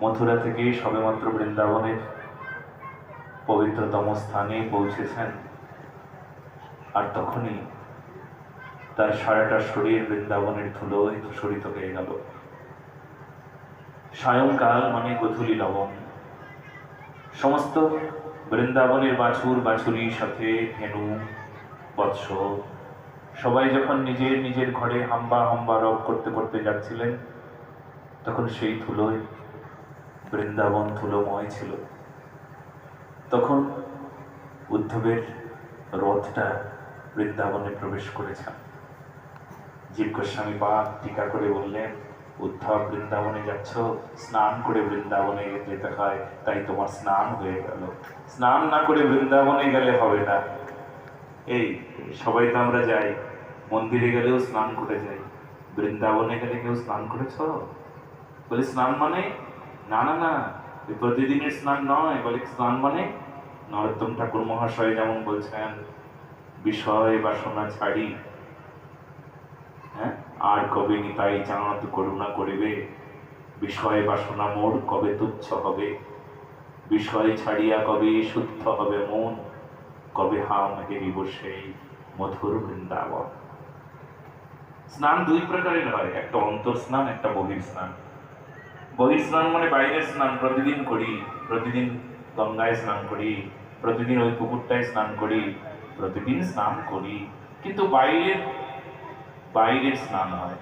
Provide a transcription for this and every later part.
মথুরা থেকে সবেমাত্র বৃন্দাবনের পবিত্রতম স্থানে পৌঁছেছেন। আর তখনই তার সারাটা শরীর বৃন্দাবনের ধুলোয় ধূসরিত হয়ে গেল। সায়ংকাল মানে গধূলি লবণ। সমস্ত বৃন্দাবনের বাছুর বাছুরির সাথে ধেনু বৎস, সবাই যখন নিজের নিজের ঘরে হাম্বা হাম্বা রব করতে করতে যাচ্ছিলেন, তখন সেই ধুলোয় বৃন্দাবন ধুলোময় ছিল। তখন উদ্ধবের রথটা বৃন্দাবনে প্রবেশ করেছেন জীব গোস্বামী পাক টিকা করে বললেন, উদ্ধব, বৃন্দাবনে যাচ্ছ? স্নান করে বৃন্দাবনে যেতে হয়, তাই তোমার স্নান হয়ে গেল। স্নান না করে বৃন্দাবনে গেলে হবে না। এই, সবাই তো আমরা যাই। মন্দিরে গেলেও স্নান করে যাই। বৃন্দাবনে গেলে কেউ স্নান করেছ? বলে, স্নান মানে না না না প্রতিদিনের স্নান নয়, বলে স্নান মানে? নরোত্তম ঠাকুর মহাশয় যেমন বলছেন, বিষয় বাসনা ছাড়ি। হ্যাঁ? আর কবে নিতাই চাঁদ করুণা করিবে? বিষয় বাসনা মোর কবে তুচ্ছ হবে? বিষয় ছাড়িয়া কবে শুদ্ধ হবে মন? কবে হাম হেরিব সেই মধুর বৃন্দাবন? স্নান দুই প্রকারের হয়, একটা অন্তর স্নান একটা বহির স্নান বহির স্নান মানে বাইরের স্নান, প্রতিদিন করি, প্রতিদিন গঙ্গায় স্নান করি, প্রতিদিন ওই পুকুরটায় স্নান করি, প্রতিদিন স্নান করি। কিন্তু বাইরের বাইরের স্নান হয়,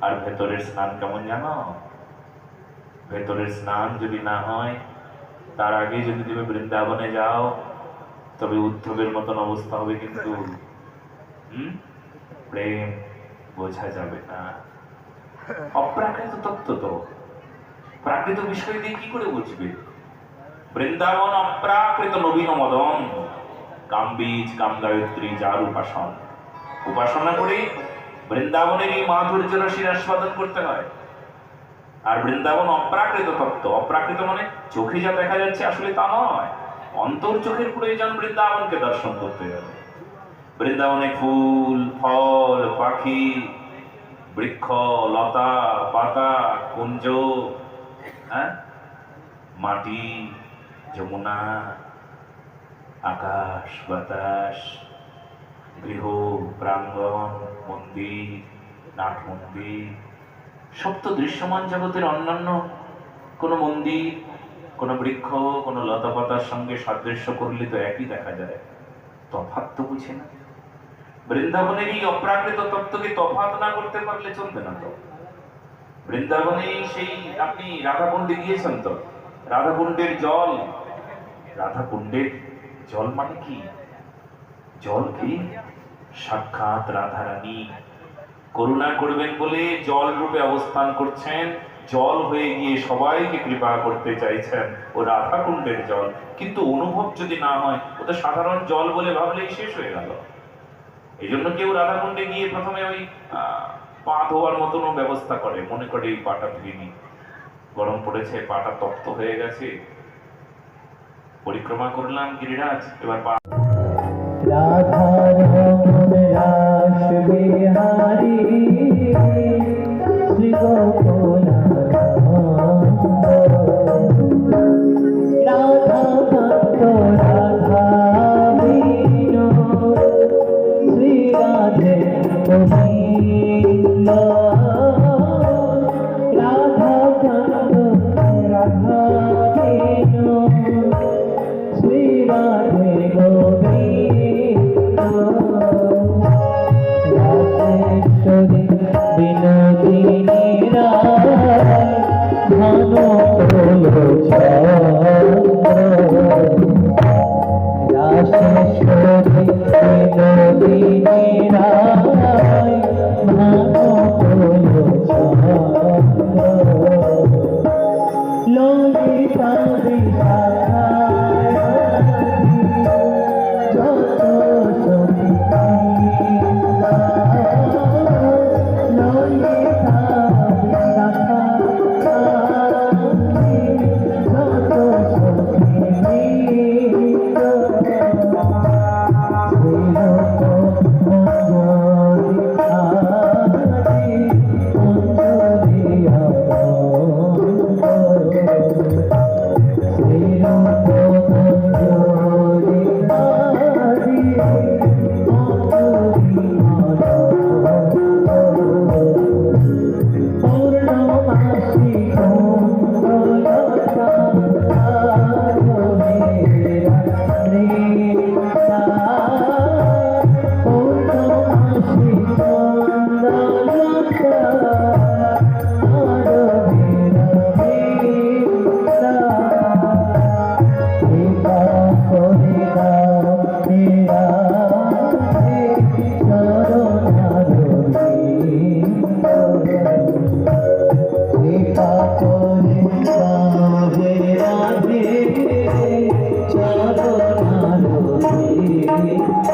আর ভেতরের স্নান কেমন জানো? ভেতরের স্নান যদি না হয়, তার আগে যদি তুমি বৃন্দাবনে যাও, তবে উদ্ধবের মতন অবস্থা হবে কিন্তু, হুম? প্রেম বোঝা যাবে না। অপ্রাকৃত তত্ত্ব তো। প্রাকৃত বিষয় দিয়ে কি করে বুঝবে? বৃন্দাবন অপ্রাকৃত নবীন মদন। কামবীজ কামগায়ত্রী যার উপাসন। উপাসনা করে বৃন্দাবনের এই মাধুর্য রসির আস্বাদন করতে হয়। আর বৃন্দাবন অপ্রাকৃত তত্ত্ব। অপ্রাকৃত মানে চোখে যা দেখা যাচ্ছে আসলে তা নয়। অন্তর চোখের প্রয়োজন বৃন্দাবনকে দর্শন করতে গেলে বৃন্দাবনে ফুল, ফল, পাখি, বৃক্ষ, লতা, পাতা, কুঞ্জ হ্যাঁ? মাটি, যমুনা, আকাশ, বাতাস, গৃহ, প্রাঙ্গণ, মন্দির, নাট মন্দির, সব তো দৃশ্যমান জগতের অন্যান্য। কোনো মন্দির, কোনো বৃক্ষ, কোনো লতাপাতার সঙ্গে সাদৃশ্য করলে তো একই দেখা যায়। তফাৎ তো বুঝে না। বৃন্দাবনের এই অপ্রাকৃত তত্ত্বকে তফাৎ না করতে পারলে চলবে না তো। বৃন্দাবনে সেই আপনি রাধাকুণ্ডে গিয়েছেন তো? রাধাকুণ্ডের জল। রাধাকুণ্ডের জল মানে কি? জল কি? সাক্ষাৎ রাধারানী। করুণা করবেন বলে জল রূপে অবস্থান করছেন। জল হয়ে গিয়ে সবাইকে কৃপা করতে চাইছেন ও রাধাকুণ্ডের জল। কিন্তু অনুভব যদি না হয়, ও তো সাধারণ জল বলে ভাবলেই শেষ হয়ে গেল। এই জন্য কেউ রাধাকুণ্ডে গিয়ে প্রথমে ওই পা ধোয়ার মতনও ব্যবস্থা করে। মনে করে এই পাটা ধুইনি গরম পড়েছে পাটা তপ্ত হয়ে গেছে। পরিক্রমা করলাম গিরিরাজ, এবার পা রাধা রমণ রাস